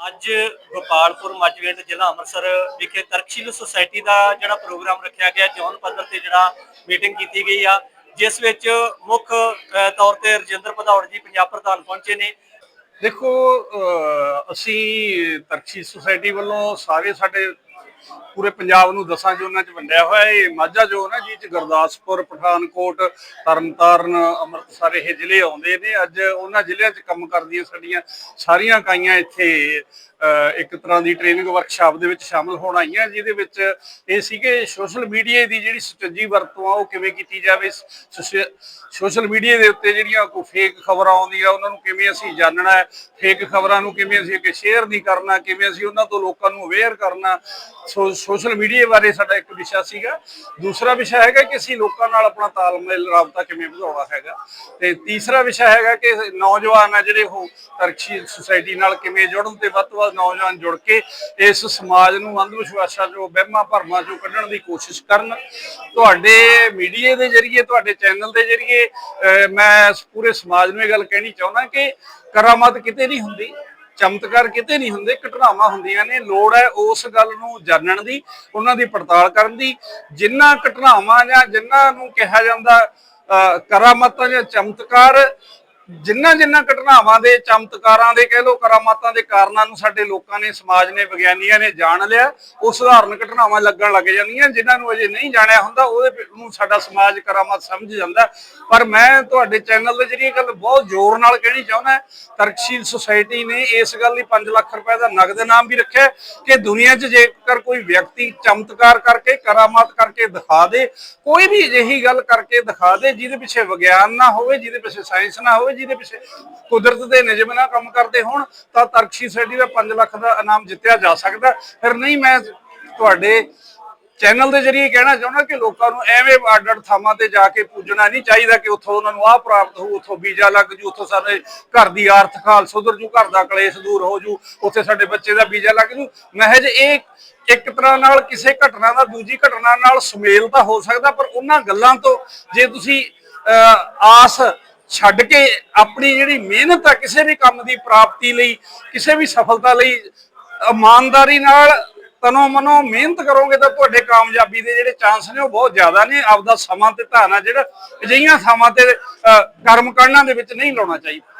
ਅੱਜ ਗੋਪਾਲਪੁਰ ਮੱਝਵੇਂਡ ਜ਼ਿਲ੍ਹਾ ਅੰਮ੍ਰਿਤਸਰ ਵਿਖੇ ਤਰਕਸ਼ੀਲ ਸੁਸਾਇਟੀ ਦਾ ਜਿਹੜਾ ਪ੍ਰੋਗਰਾਮ ਰੱਖਿਆ ਗਿਆ, ਜੌਨ ਪੱਧਰ ਤੇ ਜਿਹੜਾ ਮੀਟਿੰਗ ਕੀਤੀ ਗਈ ਆ, ਜਿਸ ਵਿੱਚ ਮੁੱਖ ਤੌਰ ਤੇ ਰਜਿੰਦਰ ਭਦੌੜ ਜੀ ਪੰਜਾਬ ਪ੍ਰਧਾਨ ਪਹੁੰਚੇ ਨੇ। ਦੇਖੋ ਅਸੀਂ ਤਰਕਸ਼ੀਲ ਸੁਸਾਇਟੀ ਵੱਲੋਂ ਸਾਰੇ ਸਾਡੇ ਪੂਰੇ ਪੰਜਾਬ ਨੂੰ ਦਸਾਂ ਜ਼ੋਨਾਂ 'ਚ ਵੰਡਿਆ ਹੋਇਆ ਇਹ ਮਾਝਾ ਜ਼ੋਨ ਹੈ ਜਿਹ 'ਚ ਗੁਰਦਾਸਪੁਰ, ਪਠਾਨਕੋਟ, ਤਰਨਤਾਰਨ, ਅੰਮ੍ਰਿਤਸਰ, ਇਹ ਜ਼ਿਲ੍ਹੇ ਆਉਂਦੇ ਨੇ। ਅੱਜ ਉਹਨਾਂ ਜ਼ਿਲ੍ਹਿਆਂ 'ਚ ਕੰਮ ਕਰਦੀਆਂ ਸਾਡੀਆਂ ਸਾਰੀਆਂ ਇਕਾਈਆਂ ਇੱਥੇ ਇੱਕ ਤਰ੍ਹਾਂ ਦੀ ਟ੍ਰੇਨਿੰਗ ਵਰਕਸ਼ਾਪ ਦੇ ਵਿੱਚ ਸ਼ਾਮਲ ਹੋਣ ਆਈਆਂ, ਜਿਹਦੇ ਵਿੱਚ ਇਹ ਸੀ ਕਿ ਸੋਸ਼ਲ ਮੀਡੀਆ ਦੀ ਜਿਹੜੀ ਸੁਚੱਜੀ ਵਰਤੋਂ ਆ, ਉਹ ਕਿਵੇਂ ਕੀਤੀ ਜਾਵੇ? ਸੋਸ਼ਲ ਮੀਡੀਆ ਦੇ ਉੱਤੇ ਜਿਹੜੀਆਂ ਕੋਈ ਫੇਕ ਖਬਰਾਂ ਆਉਂਦੀਆਂ, ਉਹਨਾਂ ਨੂੰ ਕਿਵੇਂ ਅਸੀਂ ਜਾਣਨਾ ਹੈ? ਫੇਕ ਖਬਰਾਂ ਨੂੰ ਕਿਵੇਂ ਅਸੀਂ ਅੱਗੇ ਸ਼ੇਅਰ ਨਹੀਂ ਕਰਨਾ? ਕਿਵੇਂ ਅਸੀਂ ਉਹਨਾਂ ਤੋਂ ਲੋਕਾਂ ਨੂੰ ਅਵੇਅਰ ਕਰਨਾ? ਸੋ ਸੋਸ਼ਲ ਮੀਡੀਆ ਬਾਰੇ ਸਾਡਾ ਇੱਕ ਵਿਸ਼ਾ ਸੀਗਾ। ਦੂਸਰਾ ਵਿਸ਼ਾ ਹੈਗਾ ਕਿ ਅਸੀਂ ਲੋਕਾਂ ਨਾਲ ਆਪਣਾ ਤਾਲਮੇਲ ਰਾਬਤਾ ਕਿਵੇਂ ਵਧਾਉਣਾ ਹੈਗਾ। ਤੇ ਤੀਸਰਾ ਵਿਸ਼ਾ ਹੈਗਾ ਕਿ ਨੌਜਵਾਨ ਆ ਜਿਹੜੇ ਉਹ ਤਰਕਸ਼ੀ ਸੁਸਾਇਟੀ ਨਾਲ ਕਿਵੇਂ ਜੁੜਨ ਤੇ ਵੱਧ ਤੋਂ ਵੱਧ ਨੌਜਵਾਨ ਜੁੜ ਕੇ ਇਸ ਸਮਾਜ ਨੂੰ ਅੰਧ ਵਿਸ਼ਵਾਸਾਂ ਚੋਂ, ਵਹਿਮਾਂ ਭਰਮਾਂ ਚੋਂ ਕੱਢਣ ਦੀ ਕੋਸ਼ਿਸ਼ ਕਰਨ। ਤੁਹਾਡੇ ਮੀਡੀਆ ਦੇ ਜ਼ਰੀਏ, ਤੁਹਾਡੇ ਚੈਨਲ ਦੇ ਜ਼ਰੀਏ ਮੈਂ ਪੂਰੇ ਸਮਾਜ ਨੂੰ ਇਹ ਗੱਲ ਕਹਿਣੀ ਚਾਹੁੰਦਾ ਕਿ ਕਰਾਮਾਤ ਕਿਤੇ ਨਹੀਂ ਹੁੰਦੀ। ਚਮਤਕਾਰ ਕਿਤੇ ਨਹੀਂ ਹੁੰਦੇ, ਘਟਨਾਵਾਂ ਹੁੰਦੀਆਂ ਨੇ, ਲੋੜ ਹੈ ਉਸ ਗੱਲ ਨੂੰ ਜਾਣਨ ਦੀ, ਉਹਨਾਂ ਦੀ ਪੜਤਾਲ ਕਰਨ ਦੀ। ਜਿੰਨਾ ਘਟਨਾਵਾਂ ਜਾਂ ਜਿੰਨਾ ਨੂੰ ਕਿਹਾ ਜਾਂਦਾ, ਅਹ ਕਰਾਮਾਤਾਂ ਜਾਂ ਚਮਤਕਾਰ ਜਿੰਨਾ ਜਿੰਨਾ ਘਟਨਾਵਾਂ ਦੇ, ਚਮਤਕਾਰਾਂ ਦੇ ਕਹਿ ਲੋ ਕਰਾਮਾਤਾਂ ਦੇ ਕਾਰਨਾਂ ਨੂੰ ਸਾਡੇ ਲੋਕਾਂ ਨੇ, ਸਮਾਜ ਨੇ, ਵਿਗਿਆਨੀਆਂ ਨੇ ਜਾਣ ਲਿਆ, ਉਹ ਸਧਾਰਨ ਘਟਨਾਵਾਂ ਲੱਗਣ ਲੱਗ ਜਾਂਦੀਆਂ, ਜਿਨ੍ਹਾਂ ਨੂੰ ਅਜੇ ਨਹੀਂ ਜਾਣਿਆ ਹੁੰਦਾ, ਉਹਦੇ ਨੂੰ ਸਾਡਾ ਸਮਾਜ ਕਰਾਮਾਤ ਸਮਝ ਜਾਂਦਾ। ਪਰ ਮੈਂ ਤੁਹਾਡੇ ਚੈਨਲ ਦੇ ਜਰੀਏ ਗੱਲ ਬਹੁਤ ਜ਼ੋਰ ਨਾਲ ਕਹਿਣੀ ਚਾਹੁੰਦਾ ਤਰਕਸ਼ੀਲ ਸੁਸਾਇਟੀ ਨੇ ਇਸ ਗੱਲ ਲਈ 5 ਲੱਖ ਰੁਪਏ ਦਾ ਨਗਦ ਨਾਮ ਵੀ ਰੱਖਿਆ ਕਿ ਦੁਨੀਆ 'ਚ ਜੇਕਰ ਕੋਈ ਵਿਅਕਤੀ ਚਮਤਕਾਰ ਕਰਕੇ, ਕਰਾਮਾਤ ਕਰਕੇ ਦਿਖਾ ਦੇ, ਕੋਈ ਵੀ ਅਜਿਹੀ ਗੱਲ ਕਰਕੇ ਦਿਖਾ ਦੇ, ਜਿਹਦੇ ਪਿੱਛੇ ਵਿਗਿਆਨ ਨਾ ਹੋਵੇ, ਜਿਹਦੇ ਪਿੱਛੇ ਸਾਇੰਸ ਨਾ ਹੋਵੇ ਜਿਹਦੇ ਪਿੱਛੇ ਕੁਦਰਤ ਦੇ ਨਿਯਮ ਨਾਲ ਕੰਮ ਕਰਦੇ ਹੋਣ ਤਾਂ ਤਰਕਸ਼ੀ ਸੋਸਾਇਟੀ ਦਾ 5 ਲੱਖ ਦਾ ਇਨਾਮ ਜਿੱਤਿਆ ਜਾ ਸਕਦਾ। ਫਿਰ ਨਹੀਂ ਮੈਂ ਤੁਹਾਡੇ ਚੈਨਲ ਦੇ ਜਰੀਏ ਕਹਿਣਾ ਚਾਹੁੰਦਾ ਕਿ ਲੋਕਾਂ ਨੂੰ ਐਵੇਂ ਅੱਡ-ਅੱਡ ਥਾਵਾਂ ਤੇ ਜਾ ਕੇ ਪੂਜਣਾ ਨਹੀਂ ਚਾਹੀਦਾ ਕਿ ਉੱਥੋਂ ਉਹਨਾਂ ਨੂੰ ਆਹ ਪ੍ਰਾਪਤ ਹੋ ਉੱਥੋਂ ਵੀਜ਼ਾ ਲੱਗ ਜੂ ਉੱਥੋਂ ਸਾਡੇ ਘਰ ਦੀ ਆਰਥਿਕ ਹਾਲ ਸੁਧਰ ਜੂ ਘਰ ਦਾ ਕਲੇਸ਼ ਦੂਰ ਹੋ ਜੂ ਉੱਥੇ ਸਾਡੇ ਬੱਚੇ ਦਾ ਵੀਜ਼ਾ ਲੱਗ ਜੂ। ਮਹਿਜ ਇਹ ਇੱਕ ਤਰ੍ਹਾਂ ਨਾਲ ਕਿਸੇ ਘਟਨਾ ਦਾ ਦੂਜੀ ਘਟਨਾ ਨਾਲ ਸੁਮੇਲ ਤਾਂ ਹੋ ਸਕਦਾ ਪਰ ਉਹਨਾਂ ਗੱਲਾਂ ਤੋਂ ਜੇ ਤੁਸੀਂ ਅਹ, ਆਸ ਛੱਡ ਕੇ ਆਪਣੀ ਜਿਹੜੀ ਮਿਹਨਤ ਆ ਕਿਸੇ ਵੀ ਕੰਮ ਦੀ ਪ੍ਰਾਪਤੀ ਲਈ ਕਿਸੇ ਵੀ ਸਫਲਤਾ ਲਈ ਇਮਾਨਦਾਰੀ ਨਾਲ ਤਨੋ ਮਨੋ ਮਿਹਨਤ ਕਰੋਗੇ ਤਾਂ ਤੁਹਾਡੇ ਕਾਮਯਾਬੀ ਦੇ ਜਿਹੜੇ ਚਾਂਸ ਨੇ ਉਹ ਬਹੁਤ ਜ਼ਿਆਦਾ ਨੇ। ਆਪਦਾ ਸਮਾਂ ਤੇ ਧਾਰਨਾ ਜਿਹੜਾ ਅਜਿਹੀਆਂ ਥਾਵਾਂ ਤੇ ਅਹ, ਕਰਮ ਕਰਨਾ ਦੇ ਵਿੱਚ ਨਹੀਂ ਲਾਉਣਾ ਚਾਹੀਦਾ।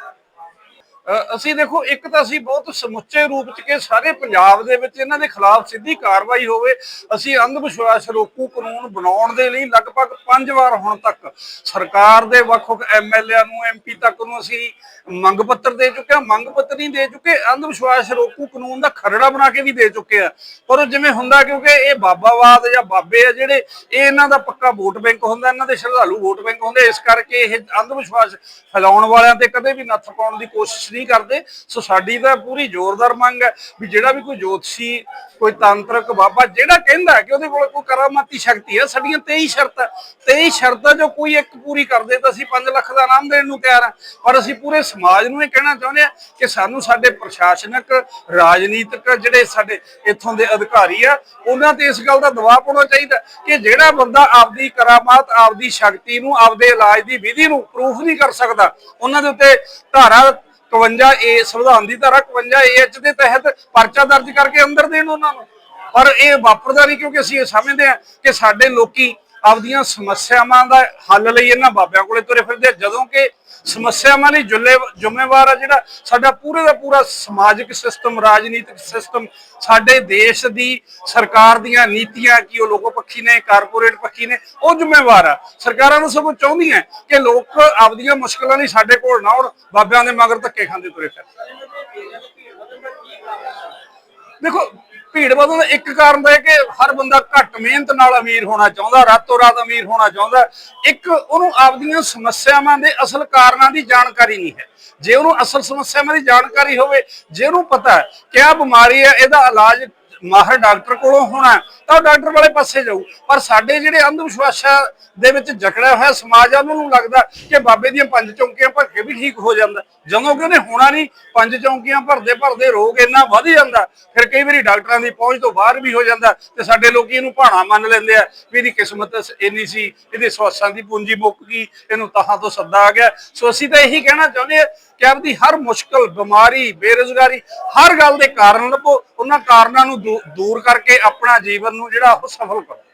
ਅਸੀਂ ਦੇਖੋ, ਇੱਕ ਤਾਂ ਅਸੀਂ ਬਹੁਤ ਸਮੁੱਚੇ ਰੂਪ ਚ ਕਿ ਸਾਰੇ ਪੰਜਾਬ ਦੇ ਵਿੱਚ ਇਹਨਾਂ ਦੇ ਖਿਲਾਫ ਸਿੱਧੀ ਕਾਰਵਾਈ ਹੋਵੇ। ਅਸੀਂ ਅੰਧ ਵਿਸ਼ਵਾਸ ਰੋਕੂ ਕਾਨੂੰਨ ਬਣਾਉਣ ਦੇ ਲਈ ਲਗਭਗ 5 ਵਾਰ ਹੁਣ ਤੱਕ ਸਰਕਾਰ ਦੇ ਵੱਖ-ਵੱਖ ਐਮਐਲਏ ਨੂੰ ਐਮਪੀ ਤੱਕ ਨੂੰ ਅਸੀਂ ਮੰਗ ਪੱਤਰ ਦੇ ਚੁੱਕੇ ਹਾਂ। ਮੰਗ ਪੱਤਰ ਨਹੀਂ ਦੇ ਚੁੱਕੇ, ਅੰਧ ਵਿਸ਼ਵਾਸ ਰੋਕੂ ਕਾਨੂੰਨ ਦਾ ਖਰੜਾ ਬਣਾ ਕੇ ਵੀ ਦੇ ਚੁੱਕੇ ਆ ਪਰ ਉਹ ਜਿਵੇਂ ਹੁੰਦਾ ਕਿਉਂਕਿ ਇਹ ਬਾਬਾਵਾਦ ਜਾਂ ਬਾਬੇ ਆ ਜਿਹੜੇ, ਇਹ ਇਹਨਾਂ ਦਾ ਪੱਕਾ ਵੋਟ ਬੈਂਕ ਹੁੰਦਾ, ਇਹਨਾਂ ਦੇ ਸ਼ਰਧਾਲੂ ਵੋਟ ਬੈਂਕ ਹੁੰਦੇ ਇਸ ਕਰਕੇ ਇਹ ਅੰਧ ਵਿਸ਼ਵਾਸ ਫੈਲਾਉਣ ਵਾਲਿਆਂ ਤੇ ਕਦੇ ਵੀ ਨੱਥ ਪਾਉਣ ਦੀ ਕੋਸ਼ਿਸ਼ ਨਹੀਂ ਕਰਦੇ। ਸੋ ਸਾਡੀ ਤਾਂ ਪੂਰੀ ਜ਼ੋਰਦਾਰ ਮੰਗ ਹੈ ਵੀ ਜਿਹੜਾ ਵੀ ਕੋਈ ਜੋਤਸ਼ੀ, ਕੋਈ ਤਾਂਤਰਿਕ ਬਾਬਾ ਜਿਹੜਾ ਕਹਿੰਦਾ ਕਿ ਉਹਦੇ ਕੋਲ ਕੋਈ ਕਰਾਮਾਤੀ ਸ਼ਕਤੀ ਹੈ, ਸਾਡੀਆਂ 23 ਸ਼ਰਤਾਂ 23 ਸ਼ਰਤਾਂ ਜੋ ਕੋਈ ਇੱਕ ਪੂਰੀ ਕਰਦੇ ਤਾਂ ਅਸੀਂ 5 ਲੱਖ ਦਾ ਇਨਾਮ ਦੇਣ ਨੂੰ ਤਿਆਰ ਹਾਂ। ਪਰ ਅਸੀਂ ਪੂਰੇ ਸਮਾਜ ਨੂੰ ਇਹ ਕਹਿਣਾ ਚਾਹੁੰਦੇ ਹਾਂ ਕਿ ਸਾਨੂੰ ਸਾਡੇ ਪ੍ਰਸ਼ਾਸਨਿਕ, ਰਾਜਨੀਤਿਕ ਜਿਹੜੇ ਸਾਡੇ ਇੱਥੋਂ ਦੇ ਅਧਿਕਾਰੀ ਆ, ਉਹਨਾਂ ਤੇ ਇਸ ਗੱਲ ਦਾ ਦਬਾਅ ਪਾਉਣਾ ਚਾਹੀਦਾ ਕਿ ਜਿਹੜਾ ਬੰਦਾ ਆਪਦੀ ਕਰਾਮਾਤ, ਆਪਦੀ ਸ਼ਕਤੀ ਨੂੰ, ਆਪਦੇ ਇਲਾਜ ਦੀ ਵਿਧੀ ਨੂੰ ਪ੍ਰੂਫ ਨਹੀਂ ਕਰ ਸਕਦਾ, ਉਹਨਾਂ ਦੇ ਉੱਤੇ ਧਾਰਾ 51 ਏ ਸੰਵਿਧਾਨ ਦੀ ਧਾਰਾ 51 ਏ ਐਚ ਦੇ ਤਹਿਤ ਪਰਚਾ ਦਰਜ ਕਰਕੇ ਅੰਦਰ ਦੇਣ ਉਹਨਾਂ ਨੂੰ। ਪਰ ਇਹ ਵਾਪਰਦਾ ਨਹੀਂ ਕਿਉਂਕਿ ਅਸੀਂ ਇਹ ਸਮਝਦੇ ਹਾਂ ਕਿ ਸਾਡੇ ਲੋਕੀ ਆਪਦੀਆਂ ਸਮੱਸਿਆਵਾਂ ਦਾ ਹੱਲ ਲਈ ਇਹਨਾਂ ਬਾਬਿਆਂ ਕੋਲੇ ਤੁਰੇ ਫਿਰਦੇ ਜਦੋਂ ਕਿ ਸਮੱਸਿਆਵਾਂ ਲਈ ਜ਼ਿੰਮੇਵਾਰ ਆ ਜਿਹੜਾ ਸਾਡਾ ਪੂਰੇ ਦਾ ਪੂਰਾ ਸਮਾਜਿਕ ਸਿਸਟਮ ਰਾਜਨੀਤਿਕ ਸਿਸਟਮ ਸਾਡੇ ਦੇਸ਼ ਦੀ ਸਰਕਾਰ ਦੀਆਂ ਨੀਤੀਆਂ ਕੀ ਉਹ ਲੋਕੋ ਪੱਖੀ ਨੇ ਕਾਰਪੋਰੇਟ ਪੱਖੀ ਨੇ, ਉਹ ਜ਼ਿੰਮੇਵਾਰ ਆ। ਸਰਕਾਰਾਂ ਨੂੰ ਸਗੋਂ ਚਾਹੁੰਦੀਆਂ ਕਿ ਲੋਕ ਆਪਦੀਆਂ ਮੁਸ਼ਕਲਾਂ ਲਈ ਸਾਡੇ ਕੋਲ ਨਾ ਆਉਣ ਬਾਬਿਆਂ ਦੇ ਮਗਰ ਧੱਕੇ ਖਾਂਦੇ ਤੁਰੇ ਫਿਰਨ। ਦੇਖੋ ਭੀੜ ਵਧਣ ਦਾ ਇੱਕ ਕਾਰਨ ਤਾਂ ਇਹ ਕਿ ਹਰ ਬੰਦਾ ਘੱਟ ਮਿਹਨਤ ਨਾਲ ਅਮੀਰ ਹੋਣਾ ਚਾਹੁੰਦਾ, ਰਾਤੋਂ ਰਾਤ ਅਮੀਰ ਹੋਣਾ ਚਾਹੁੰਦਾ। ਇੱਕ ਉਹਨੂੰ ਆਪਦੀਆਂ ਸਮੱਸਿਆਵਾਂ ਦੇ ਅਸਲ ਕਾਰਨਾਂ ਦੀ ਜਾਣਕਾਰੀ ਨਹੀਂ ਹੈ। ਜੇ ਉਹਨੂੰ ਅਸਲ ਸਮੱਸਿਆਵਾਂ ਦੀ ਜਾਣਕਾਰੀ ਹੋਵੇ, ਜੇ ਉਹਨੂੰ ਪਤਾ ਹੈ ਕਿ ਆ ਬਿਮਾਰੀ ਹੈ, ਇਹਦਾ ਇਲਾਜ ਮਾਹਰ ਡਾਕਟਰ ਕੋਲੋਂ ਹੋਣਾ ਤਾਂ ਉਹ ਡਾਕਟਰ ਵਾਲੇ ਪਾਸੇ ਜਾਊ। ਪਰ ਸਾਡੇ ਜਿਹੜੇ ਅੰਧ ਵਿਸ਼ਵਾਸਾਂ ਦੇ ਵਿੱਚ ਜਕੜਿਆ ਹੋਇਆ ਸਮਾਜ ਆ, ਉਹਨਾਂ ਨੂੰ ਲੱਗਦਾ ਕਿ ਬਾਬੇ ਦੀਆਂ ਪੰਜ ਚੌਂਕੀਆਂ ਭਰ ਕੇ ਵੀ ਠੀਕ ਹੋ ਜਾਂਦਾ। ਜਦੋਂ ਕਿ ਉਹਨੇ ਹੋਣਾ ਨਹੀਂ, ਪੰਜ ਚੌਂਕੀਆਂ ਭਰਦੇ ਭਰਦੇ ਰੋਗ ਇੰਨਾ ਵਧ ਜਾਂਦਾ, ਫਿਰ ਕਈ ਵਾਰੀ ਡਾਕਟਰਾਂ ਦੀ ਪਹੁੰਚ ਤੋਂ ਬਾਹਰ ਵੀ ਹੋ ਜਾਂਦਾ ਤੇ ਸਾਡੇ ਲੋਕੀ ਇਹਨੂੰ ਭਾਣਾ ਮੰਨ ਲੈਂਦੇ ਆ ਵੀ ਇਹਦੀ ਕਿਸਮਤ ਇੰਨੀ ਸੀ, ਇਹਦੇ ਸਵਾਸਾਂ ਦੀ ਪੂੰਜੀ ਮੁੱਕ ਗਈ, ਇਹਨੂੰ ਤਹਾਂ ਤੋਂ ਸੱਦਾ ਆ ਗਿਆ। ਸੋ ਅਸੀਂ ਤਾਂ ਇਹੀ ਕਹਿਣਾ ਚਾਹੁੰਦੇ ਆ ਕਿ ਆਪਦੀ ਹਰ ਮੁਸ਼ਕਲ, ਬਿਮਾਰੀ, ਬੇਰੁਜ਼ਗਾਰੀ, ਹਰ ਗੱਲ ਦੇ ਕਾਰਨ ਲੱਭੋ, ਉਹਨਾਂ ਕਾਰਨਾਂ ਨੂੰ ਦੂਰ ਕਰਕੇ ਆਪਣਾ ਜੀਵਨ ਨੂੰ ਜਿਹੜਾ ਉਹ ਸਫਲ ਕਰੋ। ਇਹ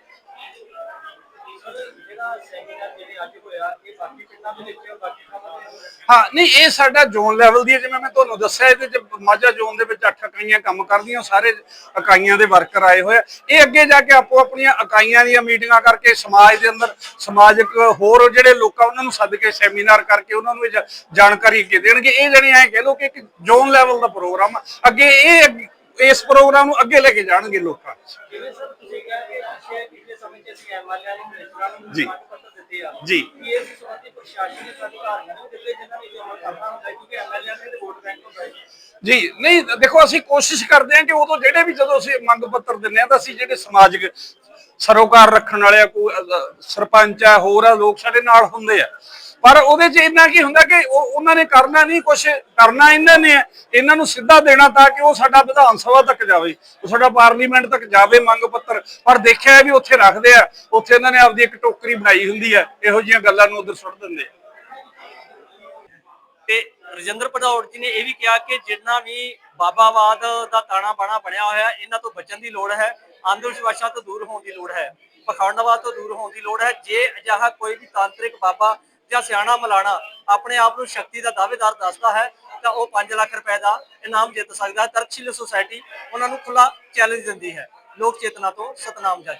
ਹਾਂ, ਨਹੀਂ, ਇਹ ਸਾਡਾ ਜ਼ੋਨ ਲੈਵਲ ਦੀ ਹੈ, ਜਿਵੇਂ ਮੈਂ ਤੁਹਾਨੂੰ ਦੱਸਿਆ, ਇਹਦੇ ਚ ਮਾਝਾ ਜ਼ੋਨ ਦੇ ਵਿੱਚ ਅੱਠ ਇਕਾਈਆਂ ਕੰਮ ਕਰਦੀਆਂ, ਸਾਰੇ ਇਕਾਈਆਂ ਦੇ ਵਰਕਰ ਆਏ ਹੋਏ ਆ। ਇਹ ਅੱਗੇ ਜਾ ਕੇ ਆਪੋ ਆਪਣੀਆਂ ਇਕਾਈਆਂ ਦੀਆਂ ਮੀਟਿੰਗਾਂ ਕਰਕੇ ਸਮਾਜ ਦੇ ਅੰਦਰ ਸਮਾਜਿਕ ਹੋਰ ਜਿਹੜੇ ਲੋਕਾਂ ਉਹਨਾਂ ਨੂੰ ਸੱਦ ਕੇ ਸੈਮੀਨਾਰ ਕਰਕੇ ਉਹਨਾਂ ਨੂੰ ਜਾਣਕਾਰੀ ਅੱਗੇ ਦੇਣਗੇ। ਇਹ ਜਣੇ ਐ ਕਹਿ ਲੋ ਕਿ ਇੱਕ ਜ਼ੋਨ ਲੈਵਲ ਦਾ ਪ੍ਰੋਗਰਾਮ ਅੱਗੇ ਇਹ ਇਸ ਪ੍ਰੋਗਰਾਮ ਨੂੰ ਅੱਗੇ ਲੈ ਕੇ ਜਾਣਗੇ ਲੋਕਾਂ 'ਚ ਜਿਵੇਂ ਸਰ ਤੁਸੀਂ ਕਿਹਾ ਕਿ ਪਿਛਲੇ ਪਿਛਲੇ ਸਮੇਂ 'ਚ ਅਸੀਂ ਐਮਐਲਏ ਨੂੰ ਮਿਨਿਸਟਰਾਂ ਨੂੰ ਜੀ। ਦਿੱਤੇ ਆ ਜੀ। ਕਿ ਇਸ ਸੰਬੰਧੀ ਪ੍ਰਸ਼ਾਸਨਿਕ ਅਧਿਕਾਰੀਆਂ ਨੂੰ ਦਿੱਤੇ ਜਿਨ੍ਹਾਂ ਨੇ ਇਹ ਅਮਲ ਕਰਨਾ ਹੁੰਦਾ ਹੈ ਕਿਉਂਕਿ ਐਮਐਲਏ ਦੇ ਵੋਟ ਬੈਂਕ ਹੁੰਦਾ ਹੈ ਜੀ ਨਹੀਂ ਦੇਖੋ ਅਸੀਂ ਕੋਸ਼ਿਸ਼ ਕਰਦੇ ਹਾਂ ਕਿ ਉਦੋਂ ਜਿਹੜੇ ਵੀ ਜਦੋਂ ਅਸੀਂ ਮੰਗ ਪੱਤਰ ਦਿੰਦੇ ਹਾਂ ਤਾਂ ਅਸੀਂ ਜਿਹੜੇ ਸਮਾਜਿਕ ਸਰੋਕਾਰ ਰੱਖਣ ਵਾਲੇ ਆ ਕੋਈ ਸਰਪੰਚ ਆ ਹੋਰ ਆ ਲੋਕ ਸਾਡੇ ਨਾਲ ਹੁੰਦੇ ਆ ਪਰ ਉਹਦੇ 'ਚ ਇੰਨਾ ਕੀ ਹੁੰਦਾ ਕਿ ਉਹਨਾਂ ਨੇ ਕਰਨਾ ਨਹੀਂ ਕੁਝ ਕਰਨਾ ਇਹਨਾਂ ਨੇ। ਇਹਨਾਂ ਨੂੰ ਸਿੱਧਾ ਦੇਣਾ ਤਾਂ ਕਿ ਉਹ ਸਾਡਾ ਵਿਧਾਨ ਸਭਾ ਤੱਕ ਜਾਵੇ, ਉਹ ਸਾਡਾ ਪਾਰਲੀਮੈਂਟ ਤੱਕ ਜਾਵੇ ਮੰਗ ਪੱਤਰ। ਪਰ ਦੇਖਿਆ ਵੀ ਉੱਥੇ ਰੱਖਦੇ ਆ, ਉੱਥੇ ਇਹਨਾਂ ਨੇ ਆਪਦੀ ਇੱਕ ਟੋਕਰੀ ਬਣਾਈ ਹੁੰਦੀ ਆ, ਇਹੋ ਜਿਹੀਆਂ ਗੱਲਾਂ ਨੂੰ ਉਧਰ ਸੁੱਟ ਦਿੰਦੇ ਆ। ਤੇ ਰਜਿੰਦਰ ਭਦੌੜ ਜੀ ਨੇ ਇਹ ਵੀ ਕਿਹਾ ਕਿ ਜਿੰਨਾ ਵੀ ਬਾਬਾਵਾਦ ਦਾ ਤਾਣਾ ਬਾਣਾ ਬਣਿਆ ਹੋਇਆ, ਇਹਨਾਂ ਤੋਂ ਬਚਣ ਦੀ ਲੋੜ ਹੈ ਅੰਧ ਵਿਸ਼ਵਾਸਾਂ ਤੋਂ ਦੂਰ ਹੋਣ ਦੀ ਲੋੜ ਹੈ, ਪਖੰਡਵਾਦ ਤੋਂ ਦੂਰ ਹੋਣ ਦੀ ਲੋੜ ਹੈ। ਜੇ ਅਜਿਹਾ ਕੋਈ ਵੀ ਤਾਂਤਰਿਕ ਬਾਬਾ ਜਾਂ ਸਿਆਣਾ ਮਲਾਣਾ ਆਪਣੇ ਆਪ ਨੂੰ ਸ਼ਕਤੀ ਦਾ ਦਾਅਵੇਦਾਰ ਦੱਸਦਾ ਹੈ, ਤਾਂ ਉਹ 5 ਲੱਖ ਰੁਪਏ ਦਾ ਇਨਾਮ ਜਿੱਤ ਸਕਦਾ ਹੈ। ਤਰਕਸ਼ੀਲ ਸੁਸਾਇਟੀ ਉਹਨਾਂ ਨੂੰ ਖੁੱਲਾ ਚੈਲੰਜ ਦਿੰਦੀ ਹੈ। ਲੋਕ ਚੇਤਨਾ ਤੋਂ ਸਤਨਾਮ ਜੱਜ